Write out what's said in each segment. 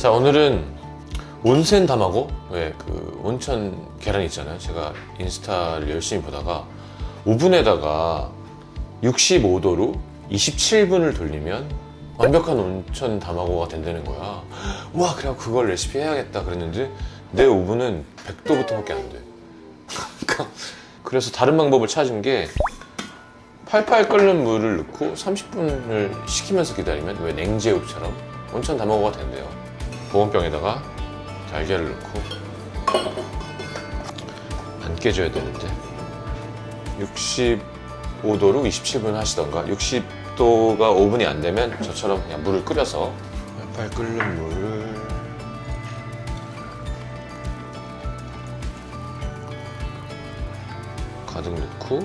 자 오늘은 온센 담하고 왜그 온천 계란 있잖아요. 제가 인스타를 열심히 보다가 오븐에다가 65도로 27분을 돌리면 완벽한 온천 담하고가 된다는 거야. 와 그래 그걸 레시피 해야겠다 그랬는데 내 오븐은 100도부터밖에 안 돼. 그래서 다른 방법을 찾은 게 팔팔 끓는 물을 넣고 30분을 식히면서 기다리면 왜 냉제육처럼 온천 담아고가 된대요. 보온병에다가 달걀을 넣고 안 깨져야 되는데 65도로 27분 하시던가 60도가 5분이 안 되면 저처럼 그냥 물을 끓여서 팔팔 끓는 물을 가득 넣고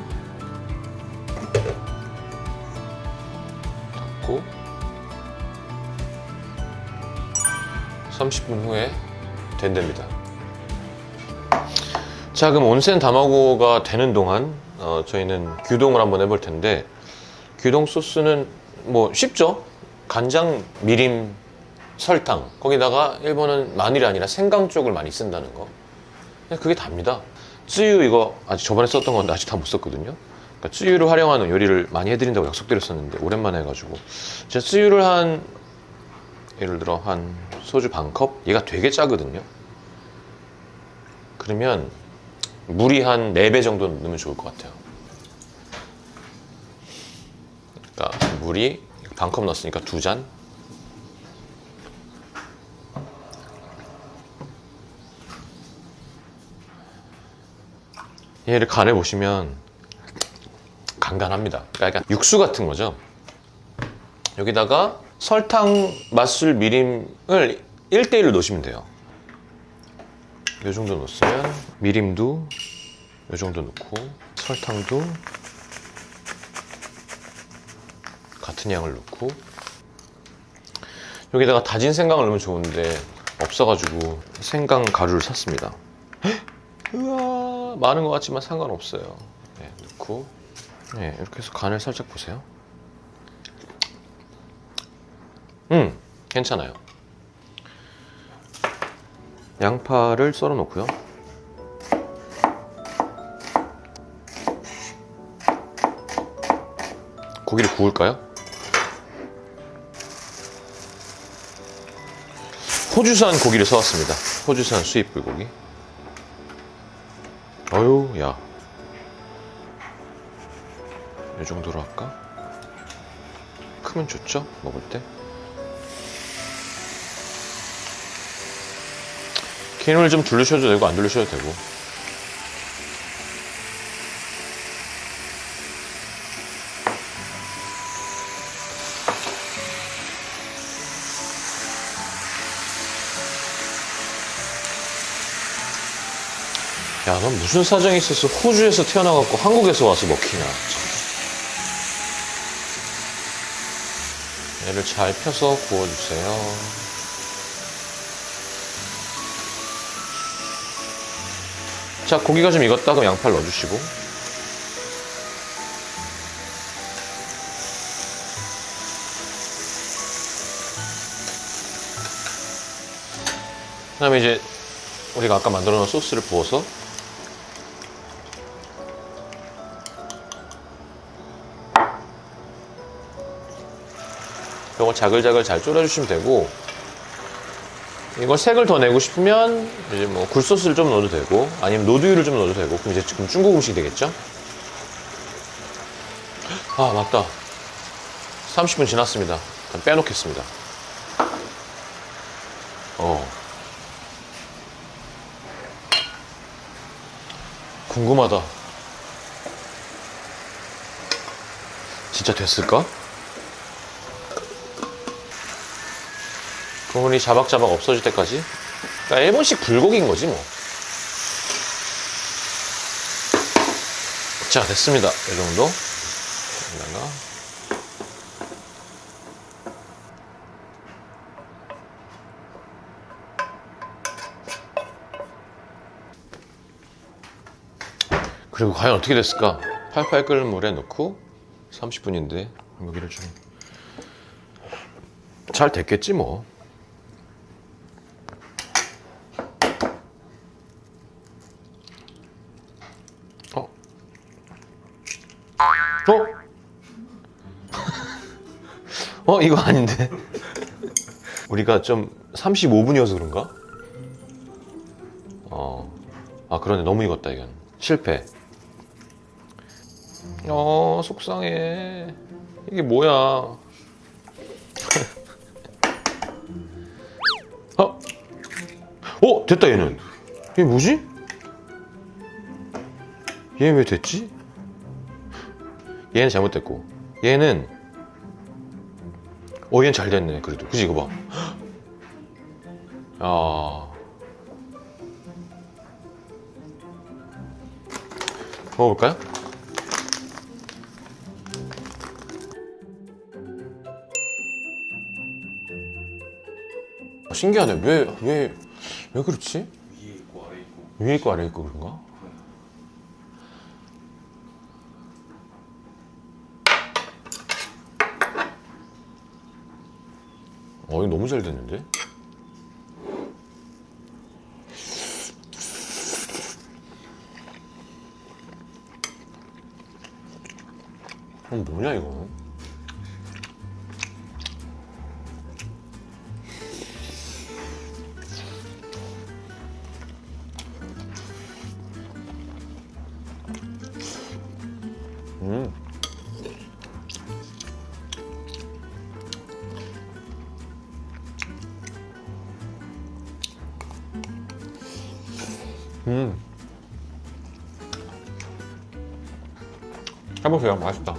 닫고 30분 후에 된답니다. 자, 그럼 온센 다마고가 되는 동안 어, 저희는 규동을 한번 해볼 텐데 규동 소스는 뭐 쉽죠? 간장, 미림, 설탕 거기다가 일본은 마늘이 아니라 생강 쪽을 많이 쓴다는 거 그게 답니다. 쯔유 이거 아직 저번에 썼던 건데 아직 다 못 썼거든요. 그러니까 쯔유를 활용하는 요리를 많이 해드린다고 약속드렸었는데 오랜만에 해가지고 제가 쯔유를 한 예를 들어 한 소주 반 컵? 얘가 되게 짜거든요. 그러면 물이 한 4배 정도 넣으면 좋을 것 같아요. 그러니까 물이 반 컵 넣었으니까 두 잔. 얘를 간해 보시면 간간합니다. 그러니까 육수 같은 거죠. 여기다가 설탕, 맛술, 미림을 1대1로 넣으시면 돼요. 이 정도 넣었으면 미림도 이 정도 넣고 설탕도 같은 양을 넣고 여기다가 다진 생강을 넣으면 좋은데 없어가지고 생강 가루를 샀습니다. 헉! 우와 많은 것 같지만 상관없어요. 네, 넣고 네, 이렇게 해서 간을 살짝 보세요. 음, 괜찮아요. 양파를 썰어 놓고요. 고기를 구울까요? 호주산 고기를 써왔습니다. 호주산 수입 불고기. 어유, 야. 이 정도로 할까? 크면 좋죠? 먹을 때. 기름을 좀 두르셔도 되고 안 두르셔도 되고 야, 넌 무슨 사정이 있어서 호주에서 태어나갖고 한국에서 와서 먹히냐. 참. 얘를 잘 펴서 구워주세요. 자, 고기가 좀 익었다 그럼 양파를 넣어주시고. 그 다음에 이제 우리가 아까 만들어 놓은 소스를 부어서 이걸 자글자글 잘 졸여주시면 되고 이걸 색을 더 내고 싶으면 이제 뭐 굴소스를 좀 넣어도 되고 아니면 노두유를 좀 넣어도 되고 그럼 이제 지금 중국 음식이 되겠죠? 아 맞다. 30분 지났습니다. 빼놓겠습니다. 어. 궁금하다. 진짜 됐을까? 국물이 자박자박 없어질 때까지 그러니까 일본식 불고기인 거지 뭐. 자 됐습니다. 이 정도. 여기다가 그리고 과연 어떻게 됐을까? 팔팔 끓는 물에 넣고 30분인데 여기를 좀 잘 됐겠지 뭐. 어? 어 이거 아닌데 우리가 좀 35분이어서 그런가? 어. 아 그러네 너무 익었다 이건 실패 어 속상해 이게 뭐야 어? 어 됐다 얘는 얘 뭐지? 얘 왜 됐지? 얘는 잘못됐고 얘는 어 얘는 잘 됐네 그래도 그지 이거 봐 아. 먹어볼까요? 아, 신기하네. 왜, 왜, 왜 그렇지? 위에 있고 아래 있고 위에 있고 아래 있고 그런가? 어, 이거 너무 잘 됐는데? 어, 뭐냐, 이거? 음. 음. 해보세요. 맛있다.